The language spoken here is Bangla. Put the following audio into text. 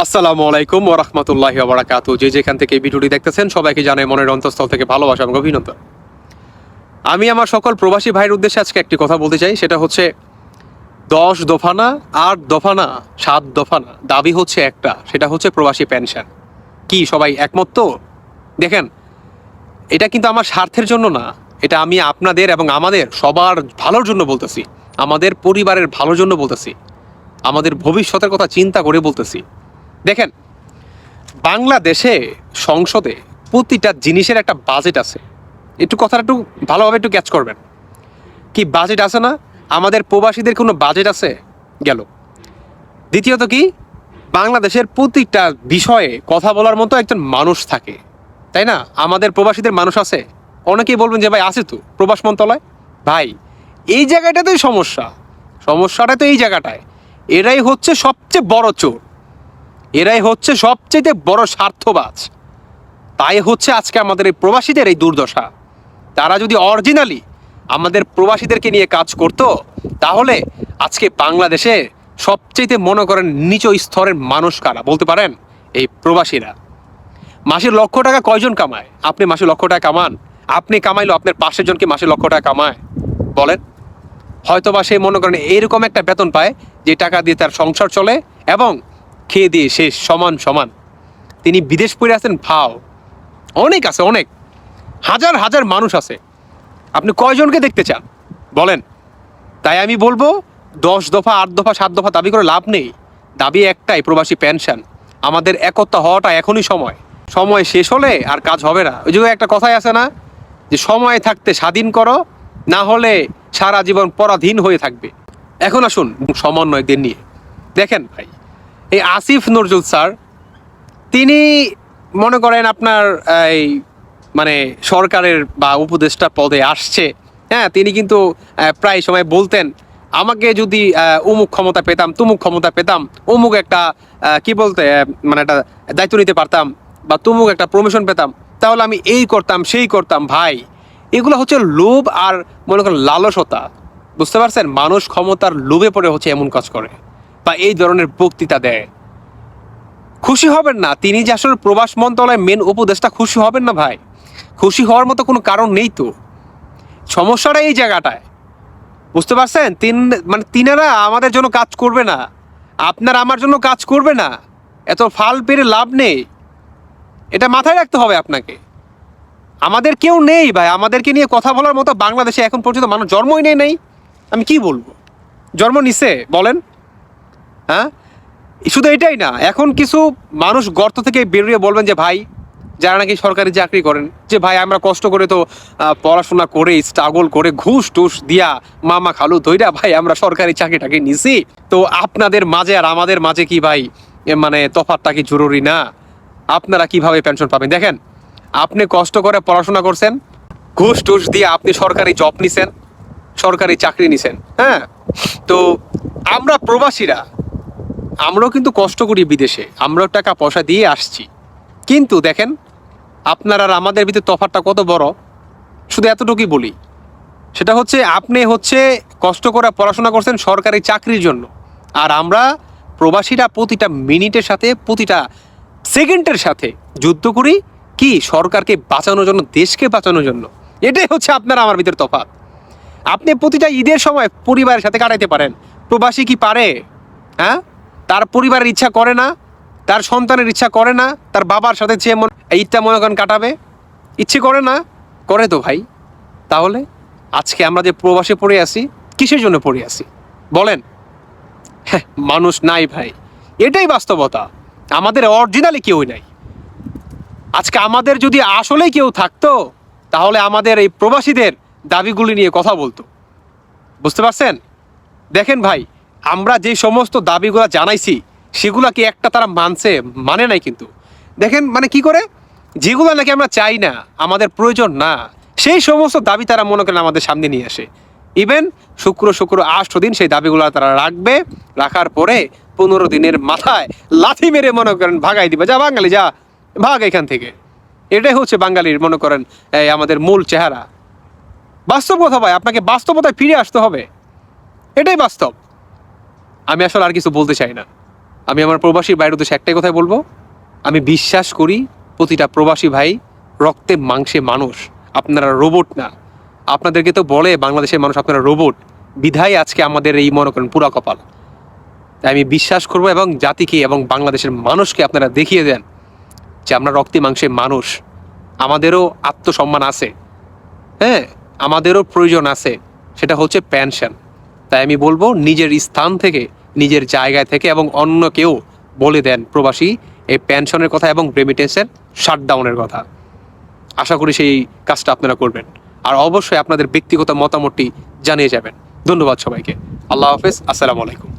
আসসালামু আলাইকুম ওয়া রাহমাতুল্লাহি ওয়া বারাকাতুহু। যে যেখান থেকে ভিডিওটি দেখতেছেন, সবাইকে জানাই মনের অন্তঃস্থল থেকে ভালোবাসা এবং অভিনন্দন। আমি আমার সকল প্রবাসী ভাইয়ের উদ্দেশ্যে আজকে একটি কথা বলতে চাই, সেটা হচ্ছে দশ দফানা, আট দফানা, সাত দফানা, দাবি হচ্ছে একটা, সেটা হচ্ছে প্রবাসী পেনশন। কি, সবাই একমত তো? দেখেন, এটা কিন্তু আমার স্বার্থের জন্য না, এটা আমি আপনাদের এবং আমাদের সবার ভালোর জন্য বলতেছি, আমাদের পরিবারের ভালোর জন্য বলতেছি, আমাদের ভবিষ্যতের কথা চিন্তা করে বলতেছি। দেখেন, বাংলাদেশে সংসদে প্রতিটা জিনিসের একটা বাজেট আছে। একটু কথাটা একটু ভালোভাবে একটু ক্যাচ করবেন। কি বাজেট আছে না? আমাদের প্রবাসীদের কোনো বাজেট আছে? গেল। দ্বিতীয়ত কি? বাংলাদেশের প্রতিটা বিষয়ে কথা বলার মতো একজন মানুষ থাকে। তাই না? আমাদের প্রবাসীদের মানুষ আছে। অনেকেই বলবেন যে, ভাই আছে তো প্রবাস মন্ত্রণালয়? ভাই, এই জায়গাটাতেই সমস্যা। সমস্যাটা তো এই জায়গাটায়। এরাই হচ্ছে সবচেয়ে বড় চোর। এরাই হচ্ছে সবচেয়ে বড় স্বার্থবাজ। তাই হচ্ছে আজকে আমাদের এই প্রবাসীদের এই দুর্দশা। তারা যদি অরিজিনালি আমাদের প্রবাসীদেরকে নিয়ে কাজ করতো, তাহলে আজকে বাংলাদেশে সবচেয়ে মনে করেন নিচ স্তরের মানুষ কারা? বলতে পারেন এই প্রবাসীরা। মাসে লক্ষ টাকা কয়জন কামায়? আপনি মাসে লক্ষ টাকা কামান। আপনি কামাইলো আপনার পাশের জনকে মাসে লক্ষ টাকা কামায়। বলেন। হয়তো বা সে মনে করেন এরকম একটা বেতন পায় যে টাকা দিয়ে তার সংসার চলে এবং খেয়ে দিয়ে শেষ সমান সমান। তিনি বিদেশ পড়ে আছেন? ভাও। অনেক আছে, অনেক। হাজার হাজার মানুষ আছে। আপনি কয়জনকে দেখতে চান? বলেন। তাই আমি বলব, দশ দফা, আট দফা, সাত দফা দাবি করে লাভ নেই। দাবি একটাই, প্রবাসী পেনশন। আমাদের একতা হওয়াটা এখনই সময়। সময় শেষ হলে আর কাজ হবে না। ওই যে একটা কথাই আছে না, যে সময় থাকতে স্বাধীন করো, না হলে সারা জীবন পরাধীন হয়ে থাকবে। এখন আসুন সমন্বয়কদের নিয়ে। দেখেন ভাই এই আসিফ নজরুল স্যার, তিনি মনে করেন আপনার এই মানে সরকারের বা উপদেষ্টা পদে আসছে। হ্যাঁ তিনি কিন্তু প্রায় সময় বলতেন, আমাকে যদি অমুক ক্ষমতা পেতাম, তুমুক ক্ষমতা পেতাম অমুক একটা কি বলতে মানে একটা দায়িত্ব নিতে পারতাম বা তুমুক একটা প্রমোশন পেতাম, তাহলে আমি এই করতাম, সেই করতাম, ভাই। এগুলো হচ্ছে লোভ আর মনে করেন লালসতা, বুঝতে পারছেন? মানুষ ক্ষমতার লোভে পড়ে হচ্ছে এমন কাজ করে। বা এই ধরনের বক্তৃতা দেয়। খুশি হবেন না, তিনি যে আসলে প্রবাস মন্ত্রণালয়ের মেন উপদেশটা খুশি হবেন না ভাই। খুশি হওয়ার মতো কোনো কারণ নেই তো। সমস্যাটা এই জায়গাটায়। বুঝতে পারছেন? তিন মানে তিনারা আমাদের জন্য কাজ করবে না। আপনার আমার জন্য কাজ করবে না। এত ফাল পেরে লাভ নেই। এটা মাথায় রাখতে হবে আপনাকে। আমাদের কেউ নেই ভাই। আমাদেরকে নিয়ে কথা বলার মতো বাংলাদেশে এখন পর্যন্ত মানুষ জন্মই নেই নেই। আমি কি বলব? জন্ম নিছে, বলেন। হ্যাঁ? শুধু এটাই না, এখন কিছু মানুষ গর্ত থেকে বেরিয়ে বলবেন যে, ভাই, যারা নাকি সরকারি চাকরি করেন, যে, ভাই, আমরা কষ্ট করে তো পড়াশোনা করে স্ট্রাগল করে ঘুষ টুস দিয়া মামা খালু ধইরা, ভাই, আমরা সরকারি চাকরিটাকে নিছি, তো আপনাদের মাঝে আর আমাদের মাঝে কি, ভাই মানে তফাতটা কি জরুরি না? আপনারা কীভাবে পেনশন পাবেন? দেখেন, আপনি কষ্ট করে পড়াশোনা করছেন, ঘুষ টুস দিয়ে আপনি সরকারি জব নিছেন, সরকারি চাকরি নিছেন হ্যাঁ? তো আমরা প্রবাসীরা আমরাও কিন্তু কষ্ট করি বিদেশে। আমরাও টাকা পয়সা দিয়ে আসছি। কিন্তু দেখেন, আপনার আর আমাদের ভিতরে তফাৎটা কত বড়, শুধু এতটুকুই বলি। সেটা হচ্ছে, আপনি হচ্ছে কষ্ট করে পড়াশোনা করছেন সরকারি চাকরির জন্য। আর আমরা প্রবাসীরা প্রতিটা মিনিটের সাথে, প্রতিটা সেকেন্ডের সাথে যুদ্ধ করি কি সরকারকে বাঁচানোর জন্য, দেশকে বাঁচানোর জন্য। এটাই হচ্ছে আপনার আমার ভিতরে তফাৎ। আপনি প্রতিটা ঈদের সময় পরিবারের সাথে কাটাইতে পারেন। প্রবাসী কি পারে? হ্যাঁ? তার পরিবারের ইচ্ছা করে না, তার সন্তানের ইচ্ছা করে না, তার বাবার সাথে যে মন ঈদটা মনে করেন কাটাবে। ইচ্ছে করে না, করে তো ভাই। তাহলে আজকে আমরা যে প্রবাসে পড়ে আছি, কিসের জন্য পড়ে আছি? বলেন। হ্যাঁ মানুষ নাই ভাই। এটাই বাস্তবতা। আমাদের অরিজিনালি কেউ নাই। আজকে আমাদের যদি আসলেই কেউ থাকতো, তাহলে আমাদের এই প্রবাসীদের দাবিগুলি নিয়ে কথা বলতো। বুঝতে পারছেন? দেখেন ভাই আমরা যে সমস্ত দাবিগুলো জানাইছি, সেগুলা কি একটা তারা মানছে মানে নাই কিন্তু। দেখেন মানে কি করে? যেগুলো নাকি আমরা চাই না, আমাদের প্রয়োজন না, সেই সমস্ত দাবি তারা মনে করেন আমাদের সামনে নিয়ে আসে। ইভেন শুক্র শুক্র আষ্ট দিন সেই দাবিগুলো তারা রাখবে, রাখার পরে পনেরো দিনের মাথায় লাথি মেরে মনে করেন ভাগাই দিবে, যা বাঙালি, যা, ভাগ এখান থেকে। এটাই হচ্ছে বাঙালির মনে করেন, এই আমাদের মূল চেহারা। বাস্তব কথা ভাই, আপনাকে বাস্তবতায় ফিরে আসতে হবে। এটাই বাস্তব। আমি আসলে আর কিছু বলতে চাই না। আমি আমার প্রবাসী ভাইয়ের উদ্দেশ্যে একটাই কথাই বলব। আমি বিশ্বাস করি প্রতিটা প্রবাসী ভাই রক্তে মাংসে মানুষ। আপনারা রোবট না। আপনাদেরকে তো বলে বাংলাদেশের মানুষ আপনারা রোবট। বিধায় আজকে আমাদের এই মনে করেন পুরা কপাল। তাই আমি বিশ্বাস করব এবং জাতিকে এবং বাংলাদেশের মানুষকে আপনারা দেখিয়ে দেন যে আমরা রক্তে মাংসে মানুষ। আমাদেরও আত্মসম্মান আছে। হ্যাঁ আমাদেরও প্রয়োজন আছে। সেটা হচ্ছে পেনশন। তাই আমি বলব নিজের স্থান থেকে, নিজের জায়গায় থেকে এবং অন্য কেউ বলে দেন প্রবাসী এই পেনশনের কথা এবং রেমিটেন্সের শাটডাউনের কথা। আশা করি সেই কাজটা আপনারা করবেন। আর অবশ্যই আপনাদের ব্যক্তিগত মতামতটি জানিয়ে যাবেন। ধন্যবাদ সবাইকে। আল্লাহ হাফেজ। আসসালামু আলাইকুম।